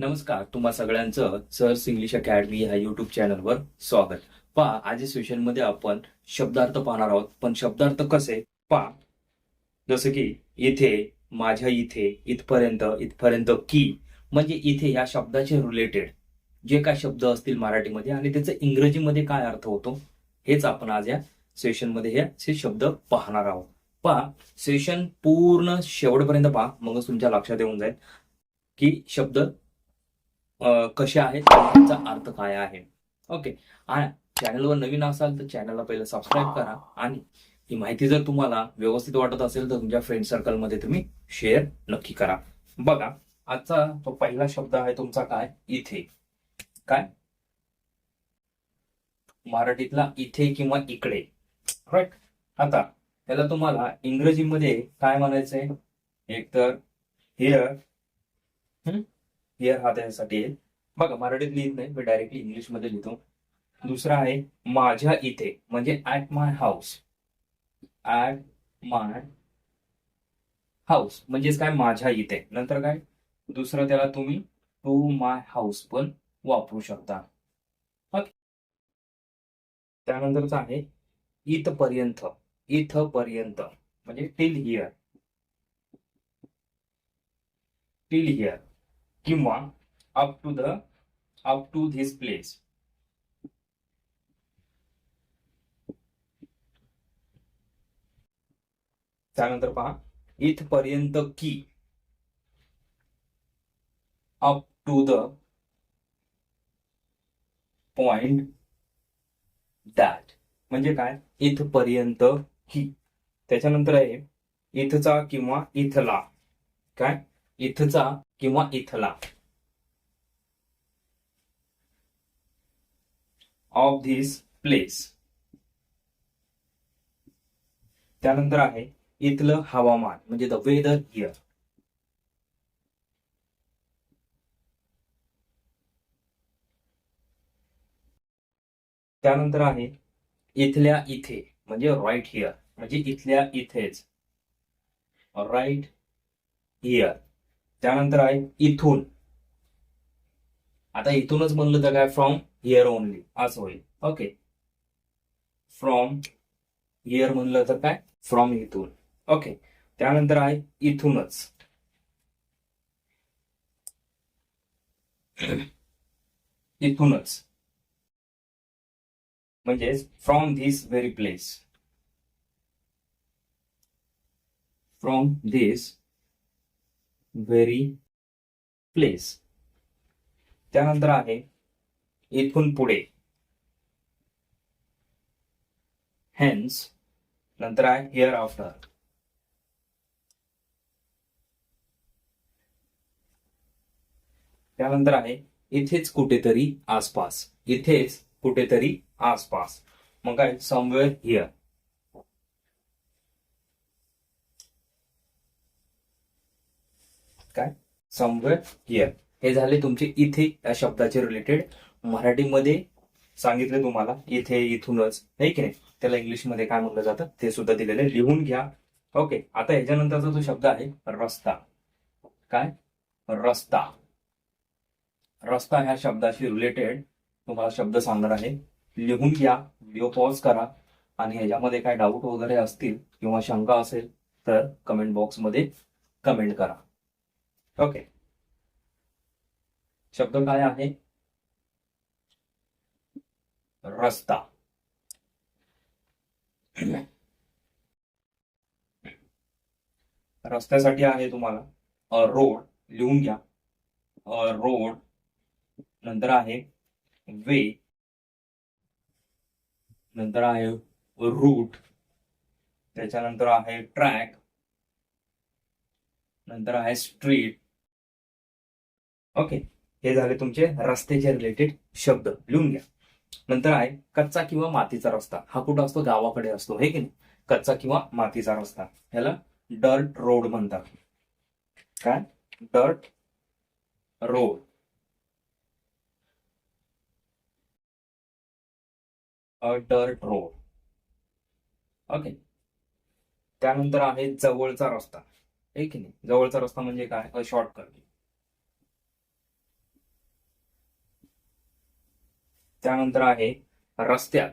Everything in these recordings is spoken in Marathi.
नमस्कार तुम्हा सगळ्यांचं सर्स इंग्लिश अकॅडमी ह्या युट्यूब चॅनलवर स्वागत. पहा आज सेशनमध्ये आपण शब्दार्थ पाहणार आहोत. पण शब्दार्थ कसे? पहा. जसं की इथे माझ्या इथे इथपर्यंत इथपर्यंत की. म्हणजे इथे या शब्दाचे रिलेटेड जे काय शब्द असतील मराठीमध्ये आणि त्याचा इंग्रजीमध्ये काय अर्थ होतो हेच आपण आज या सेशनमध्ये हे शब्द पाहणार आहोत. पहा सेशन पूर्ण शेवटपर्यंत पहा. मगच तुमच्या लक्षात येऊन जाईल की शब्द कसे आहेत आणि त्यांचा अर्थ काय आहे. ओके. आणि चॅनलवर नवीन असाल तर चॅनलला पहिलं सबस्क्राईब करा आणि ही माहिती जर तुम्हाला व्यवस्थित वाटत असेल तर तुमच्या फ्रेंड सर्कलमध्ये तुम्ही शेअर नक्की करा. बघा आजचा तो पहिला शब्द आहे तुमचा काय? इथे. काय? मराठीतला इथे किंवा इकडे. राईट आता त्याला तुम्हाला इंग्रजीमध्ये काय म्हणायचंय? एक तर हिअर हिअर हा त्याच्यासाठी आहे. बघा मराठीत लिहित नाही मी डायरेक्टली इंग्लिशमध्ये लिहितो. दुसरा आहे माझ्या इथे म्हणजे at my house at my house म्हणजेच काय? माझ्या इथे. नंतर काय? दुसरं त्याला तुम्ही टू माय हाऊस पण वापरू शकता. ओके. त्यानंतरच आहे इथपर्यंत इथपर्यंत म्हणजे टिल हिअर टिल हिअर किंवा up to the up to this place त्यानंतर पहा इथपर्यंत की up to the point that म्हणजे काय? इथपर्यंत की. त्याच्यानंतर आहे इथचा किंवा इथला. काय? इथचा किंवा इथला. ऑफ धिस प्लेस त्यानंतर आहे इथलं हवामान म्हणजे द वेदर हिअर त्यानंतर आहे इथल्या इथे म्हणजे राईट हिअर म्हणजे इथल्या इथेच. राईट हिअर त्यानंतर आहे इथून. आता इथूनच म्हणलं तर काय? फ्रॉम हिअर ओनली असं होईल. ओके फ्रॉम हिअर म्हणलं तर काय? फ्रॉम इथून. ओके त्यानंतर आहे इथूनच. इथूनच. म्हणजेच from this very place from this very place त्यानंतर आहे इथून पुढे. हेन्स नंतर आहे हिअर आफ्टर त्यानंतर आहे इथेच कुठेतरी आसपास. इथेच कुठेतरी आसपास. मग काय? समवेअर हिअर काय? समवेअर हिअर हे झाले तुमचे इथे या शब्दाचे रिलेटेड मराठीमध्ये सांगितले तुम्हाला इथे इथूनच. नाही की नाही? त्याला इंग्लिशमध्ये काय म्हणलं जातं? ते सुद्धा दिलेलं आहे. लिहून घ्या. ओके आता याच्यानंतरचा जो शब्द आहे रस्ता. काय? रस्ता. रस्ता ह्या शब्दाशी रिलेटेड तुम्हाला शब्द सांगणार आहे. लिहून घ्या. व्हिडिओ पॉज करा. आणि ह्याच्यामध्ये काय डाऊट वगैरे असतील किंवा शंका असेल तर कमेंट बॉक्समध्ये कमेंट करा. ओके. शब्द काय आहे? रस्ता. रस्त्यासाठी आहे तुम्हाला रोड लिहून घ्या. रोड नंतर आहे वे. नंतर आहे रूट. त्याच्यानंतर आहे ट्रॅक. नंतर आहे स्ट्रीट. ओके. हे झाले तुमचे रस्त्याचे रिलेटेड शब्द. लिहून घ्या. नंतर आहे कच्चा किंवा मातीचा रस्ता. हा कुठं असतो? गावाकडे असतो. हे की नाही? कच्चा किंवा मातीचा रस्ता. ह्याला डर्ट रोड म्हणतात. काय? Dirt road a dirt road okay. त्यानंतर आहे जवळचा रस्ता. हे की नाही? जवळचा रस्ता म्हणजे काय? अ शॉर्टकट त्यानंतर आहे रस्त्यात.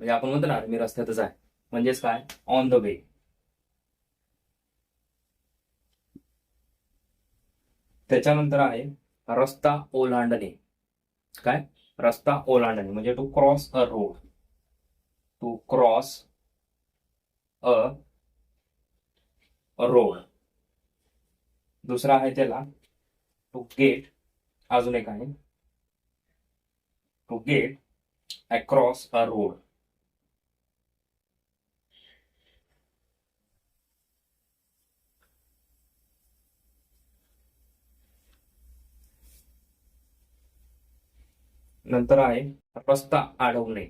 म्हणजे आपण म्हणतो ना मी रस्त्यातच आहे. म्हणजेच काय? ऑन द वे त्याच्यानंतर आहे रस्ता ओलांडणे. काय? रस्ता ओलांडणे. म्हणजे to cross a road to cross a road दुसरा आहे त्याला टू गेट अजून एक आहे. To get across a road नंतर आहे रस्ता अडवणे.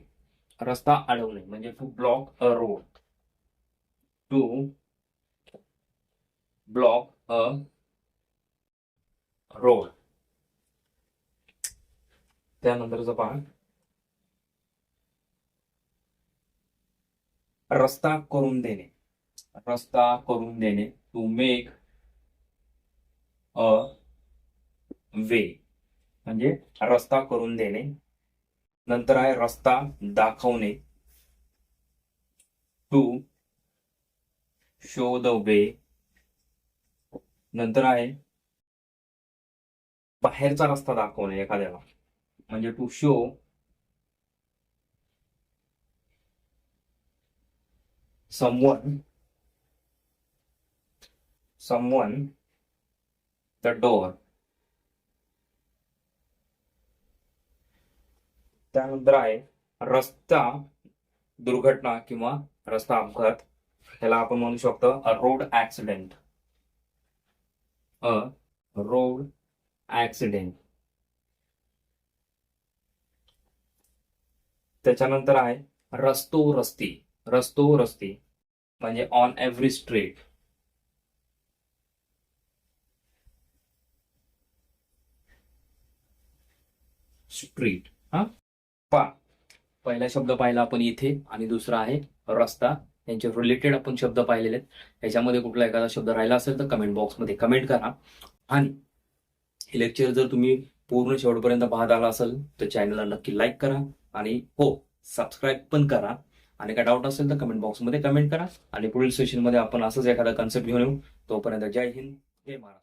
रस्ता अडवणे म्हणजे to block a road to block a road त्यानंतरचं पहा. रस्ता करून देणे. रस्ता करून देणे. टू मेक अ वे म्हणजे रस्ता करून देणे. नंतर आहे रस्ता दाखवणे. टू शो द वे नंतर आहे बाहेरचा रस्ता दाखवणे एखाद्याला. म्हणजे to show someone someone the door त्यानंतर आहे रस्ता दुर्घटना किंवा रस्ता अपघात. ह्याला आपण म्हणू शकतो a road accident a road accident त्याच्यानंतर आहे रस्तो रस्ती रस्तो रस्ती म्हणजे ऑन एव्हरी स्ट्रीट स्ट्रीट हा? पा पहिला शब्द पाहिला आपण इथे आणि दुसरा आहे रस्ता. यांचे रिलेटेड आपण शब्द पाहिलेले आहेत. याच्यामध्ये कुठला एखादा शब्द राहिला असेल तर कमेंट बॉक्समध्ये कमेंट करा. आणि हे लेक्चर जर तुम्ही पूर्ण शेवटपर्यंत पाहत आला असेल तर चॅनलला नक्की लाईक करा. आणि हो सबस्क्राईब पण करा. आणि काय डाऊट असेल तर कमेंट बॉक्समध्ये कमेंट करा. आणि पुढील सेशनमध्ये आपण असंच एखादा कन्सेप्ट घेऊन येऊ. तोपर्यंत जय हिंद जय महाराष्ट्र.